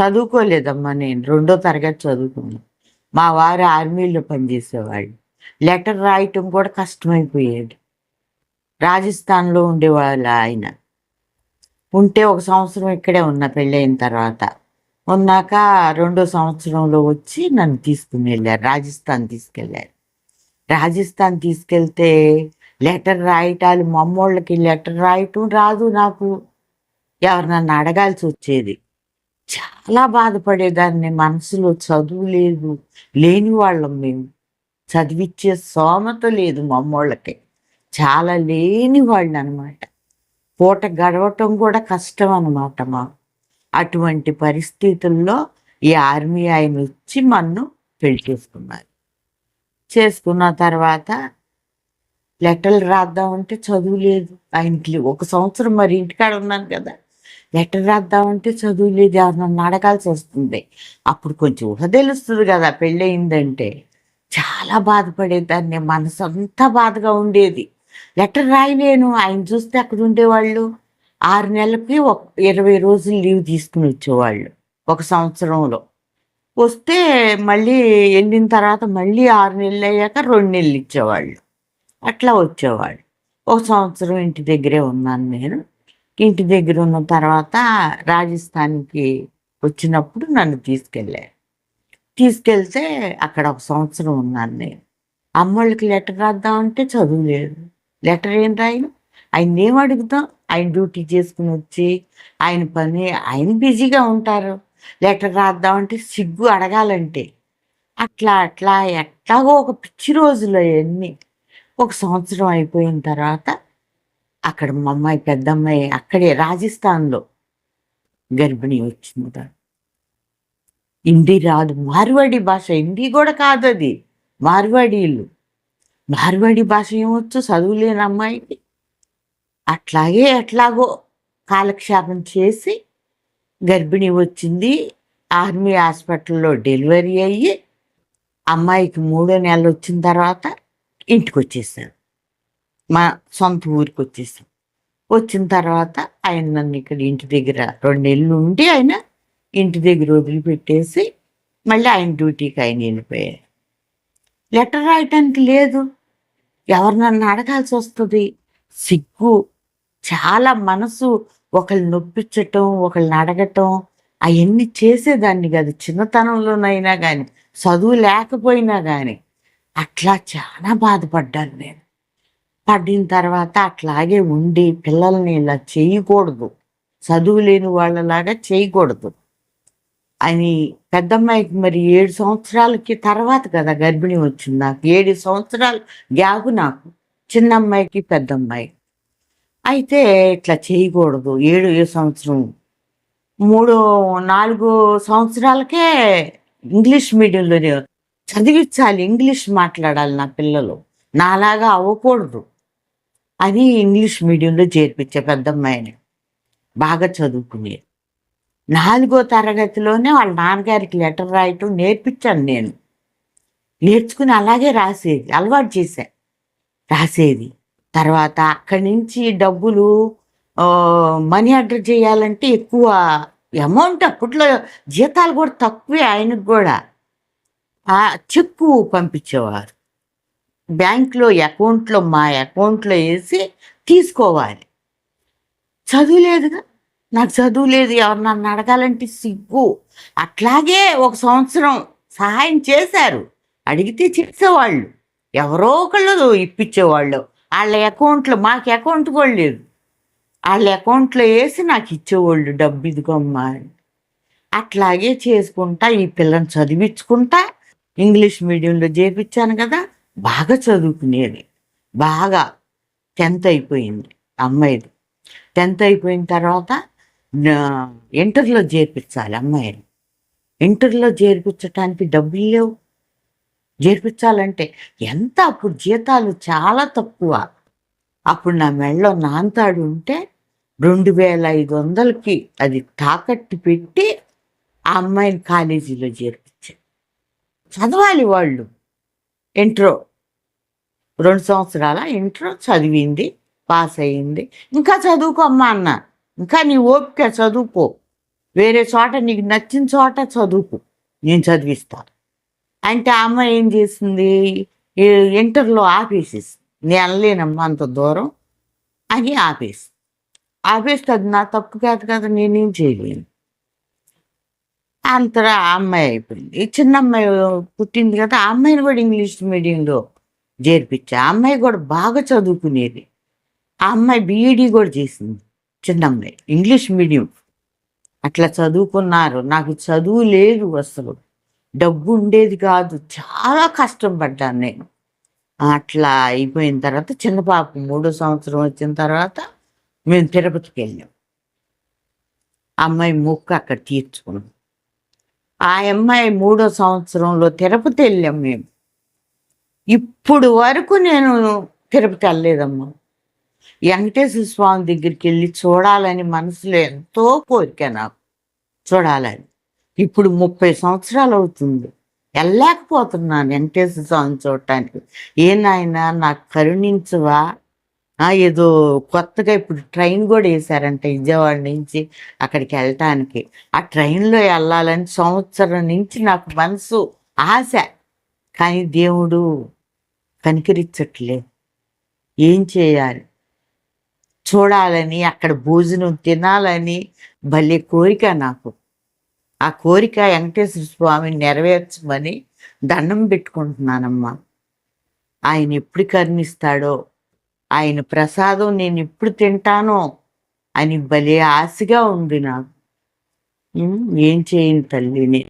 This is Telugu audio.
చదువుకోలేదమ్మా నేను. రెండో తరగతి చదువుకున్నాను మా వారు ఆర్మీలో పనిచేసేవాళ్ళు. లెటర్ రాయటం కూడా కష్టమైపోయేది. రాజస్థాన్లో ఉండేవాళ్ళు ఆయన. ఉంటే ఒక సంవత్సరం ఇక్కడే ఉన్న పెళ్ళైన తర్వాత. ఉన్నాక రెండో సంవత్సరంలో వచ్చి నన్ను తీసుకుని వెళ్ళారు. రాజస్థాన్ తీసుకెళ్ళారు. రాజస్థాన్ తీసుకెళ్తే లెటర్ రాయటాలు మమ్మోళ్ళకి లెటర్ రాయటం రాదు నాకు. ఎవరు నన్ను అడగాల్సి వచ్చేది. చాలా బాధపడేదాన్ని. మనసులో చదువు లేదు లేని వాళ్ళం మేము. చదివిచ్చే సోమత లేదు మమ్మోళ్ళకి. చాలా లేని వాళ్ళు అనమాట పూట గడవటం కూడా కష్టం అనమాట మాకు. అటువంటి పరిస్థితుల్లో ఈ ఆర్మీ ఆయన వచ్చి మన్ను పెళ్ళి చేసుకున్నారు. చేసుకున్న తర్వాత లెటర్లు రాద్దామంటే చదువు లేదు. ఆయనకి ఒక సంవత్సరం మరి ఇంటికాడ ఉన్నాను కదా. లెటర్ రాద్దామంటే చదువు లేదు ఎవరినన్నా అడగాల్సి వస్తుంది. అప్పుడు కొంచెం ఊహ తెలుస్తుంది కదా పెళ్ళయిందంటే. చాలా బాధపడేదాన్ని మనసు అంతా బాధగా ఉండేది. లెటర్ రాయలేను ఆయన చూస్తే అక్కడ ఉండేవాళ్ళు. ఆరు నెలలకి ఒక ఇరవై రోజులు లీవ్ తీసుకుని వచ్చేవాళ్ళు ఒక సంవత్సరంలో. వస్తే మళ్ళీ వెళ్ళిన తర్వాత మళ్ళీ ఆరు నెలలు అయ్యాక రెండు నెలలు ఇచ్చేవాళ్ళు. అట్లా వచ్చేవాళ్ళు. ఒక సంవత్సరం ఇంటి దగ్గరే ఉన్నాను నేను. ఇంటి దగ్గర ఉన్న తర్వాత రాజస్థాన్కి వచ్చినప్పుడు నన్ను తీసుకెళ్ళారు. తీసుకెళ్తే అక్కడ ఒక సంవత్సరం ఉన్నాను నేను. అమ్మోళ్ళకి లెటర్ రాద్దామంటే చదువు లేదు. లెటర్ ఏం రాయను? ఆయన ఏం అడుగుతాం? ఆయన డ్యూటీ చేసుకుని వచ్చి ఆయన పని ఆయన బిజీగా ఉంటారు. లెటర్ రాద్దామంటే సిగ్గు అడగాలంటే. అట్లా అట్లా ఎట్లాగో ఒక పిచ్చి రోజులు అవన్నీ. ఒక సంవత్సరం అయిపోయిన తర్వాత అక్కడ మా అమ్మాయి పెద్దమ్మాయి అక్కడే రాజస్థాన్లో గర్భిణి వచ్చింది హిందీ రాదు. మార్వాడి భాష. హిందీ కూడా కాదు అది. మార్వాడీలు. మార్వాడి భాష ఏమొచ్చు? చదువులేని అమ్మాయికి. అట్లాగే ఎట్లాగో కాలక్షేపం చేసి గర్భిణి వచ్చింది. ఆర్మీ హాస్పిటల్లో డెలివరీ అయ్యి అమ్మాయికి మూడో నెలలు వచ్చిన తర్వాత ఇంటికి వచ్చేసారు. మా సొంత ఊరికి వచ్చేసాం. వచ్చిన తర్వాత ఆయన నన్ను ఇక్కడ ఇంటి దగ్గర రెండు నెలలు ఉండి ఆయన ఇంటి దగ్గర వదిలిపెట్టేసి మళ్ళీ ఆయన డ్యూటీకి ఆయన వెళ్ళిపోయారు. లెటర్ రాయటానికి లేదు. ఎవరు నన్ను అడగాల్సి వస్తుంది? సిగ్గు. చాలా మనసు. ఒకళ్ళు నొప్పించటం ఒకళ్ళని అడగటం అవన్నీ చేసేదాన్ని కాదు. చిన్నతనంలోనైనా కానీ చదువు లేకపోయినా కానీ అట్లా చాలా బాధపడ్డాను నేను. పడిన తర్వాత అట్లాగే ఉండి పిల్లల్ని ఇలా చేయకూడదు. చదువు లేని వాళ్ళలాగా చేయకూడదు. అని పెద్దమ్మాయికి మరి ఏడు సంవత్సరాలకి తర్వాత కదా గర్భిణి వచ్చింది నాకు. ఏడు సంవత్సరాలు గ్యాగు నాకు. చిన్న అమ్మాయికి పెద్ద అమ్మాయి అయితే ఇట్లా చేయకూడదు. ఏడు ఏ సంవత్సరం? మూడు నాలుగు సంవత్సరాలకే ఇంగ్లీష్ మీడియంలో చదివించాలి. ఇంగ్లీష్ మాట్లాడాలి నా పిల్లలు. నాలాగా అవ్వకూడదు. అని ఇంగ్లీష్ మీడియంలో చేర్పించే పెద్దమ్మాయిని బాగా చదువుకునే నాలుగో తరగతిలోనే వాళ్ళ నాన్నగారికి లెటర్ రాయటం నేర్పించాను నేను. నేర్చుకుని అలాగే రాసేది అలవాటు చేశా. రాసేది. తర్వాత అక్కడి నుంచి డబ్బులు మనీ ఆర్డర్ చేయాలంటే ఎక్కువ అమౌంట్ అప్పట్లో జీతాలు కూడా తక్కువే ఆయనకు కూడా. చెక్కు పంపించేవారు. బ్యాంక్లో అకౌంట్లో మా అకౌంట్లో వేసి తీసుకోవాలి. చదువు లేదుగా నాకు చదువు లేదు ఎవరు నన్ను అడగాలంటే సిగ్గు. అట్లాగే ఒక సంవత్సరం సహాయం చేశారు. అడిగితే చేసేవాళ్ళు ఎవరో ఒకళ్ళు ఇప్పించేవాళ్ళు వాళ్ళ అకౌంట్లో మాకు అకౌంట్ కూడా లేదు. వాళ్ళ అకౌంట్లో వేసి నాకు ఇచ్చేవాళ్ళు డబ్బు ఇదిగమ్మా అని. అట్లాగే చేసుకుంటా ఈ పిల్లని చదివించుకుంటా ఇంగ్లీష్ మీడియంలో చేపించాను కదా. బాగా చదువుకునేది. బాగా టెన్త్ అయిపోయింది అమ్మాయిది. టెన్త్ అయిపోయిన తర్వాత ఇంటర్లో చేర్పించాలి అమ్మాయిని. ఇంటర్లో చేర్పించడానికి డబ్బులు లేవు. చేర్పించాలంటే ఎంత? అప్పుడు జీతాలు చాలా తక్కువ. అప్పుడు నా మెడలో నాంతాడు ఉంటే రెండు వేల ఐదు వందలకి అది తాకట్టు పెట్టి ఆ అమ్మాయిని కాలేజీలో చేర్పించాను చదవాలి వాళ్ళు. ఇంట్రో రెండు సంవత్సరాల ఇంట్రో చదివింది పాస్ అయింది ఇంకా చదువుకోమ్మా అన్న. ఇంకా నీ ఓపిక చదువుకో. వేరే చోట నీకు నచ్చిన చోట చదువుకు. నేను చదివిస్తాను అంటే అమ్మ ఏం చేసింది? ఇంటర్లో ఆపేసేసి నేను వెళ్ళలేనమ్మా అంత దూరం అని ఆపేసి ఆపేస్తే అది నా తప్పు కాదు కదా నేనేం చేయలేను. అంతరా ఆ అమ్మాయి అయిపోయింది. ఈ చిన్న అమ్మాయి పుట్టింది కదా ఆ అమ్మాయిని కూడా ఇంగ్లీష్ మీడియంలో చేర్పించా. ఆ అమ్మాయి కూడా బాగా చదువుకునేది. ఆ అమ్మాయి బీఈడీ కూడా చేసింది. చిన్న అమ్మాయి ఇంగ్లీష్ మీడియం. అట్లా చదువుకున్నారు. నాకు చదువు లేదు అసలు. డబ్బు ఉండేది కాదు. చాలా కష్టం పడ్డాను నేను. అట్లా అయిపోయిన తర్వాత చిన్న పాప మూడో సంవత్సరం వచ్చిన తర్వాత మేము తిరుపతికి వెళ్ళాం. అమ్మాయి మొక్క అక్కడ తీర్చుకున్నాం. ఆ అమ్మాయి మూడో సంవత్సరంలో తిరుపతి వెళ్ళాం మేము. ఇప్పుడు వరకు నేను తిరుపతి వెళ్ళలేదమ్మా. వెంకటేశ్వర స్వామి దగ్గరికి వెళ్ళి చూడాలని మనసులో ఎంతో కోరిక నాకు. చూడాలని. ఇప్పుడు ముప్పై సంవత్సరాలు అవుతుంది. వెళ్ళలేకపోతున్నాను వెంకటేశ్వర స్వామిని చూడటానికి. ఏ నాయనా నాకు కరుణించవా? ఏదో కొత్తగా ఇప్పుడు ట్రైన్ కూడా వేశారంట విజయవాడ నుంచి అక్కడికి వెళ్ళటానికి. ఆ ట్రైన్లో వెళ్ళాలని సంవత్సరం నుంచి నాకు మనసు ఆశ. కానీ దేవుడు కనికరించట్లే ఏం చేయాలి? చూడాలని అక్కడ భోజనం తినాలని భలే కోరిక నాకు. ఆ కోరిక వెంకటేశ్వర స్వామిని నెరవేర్చమని దండం పెట్టుకుంటున్నానమ్మా. ఆయన ఎప్పుడు కరుణిస్తాడో ఆయన ప్రసాదం నేను ఎప్పుడు తింటానో అని భలే ఆశగా ఉంది నాకు. ఏం చేయను తల్లిని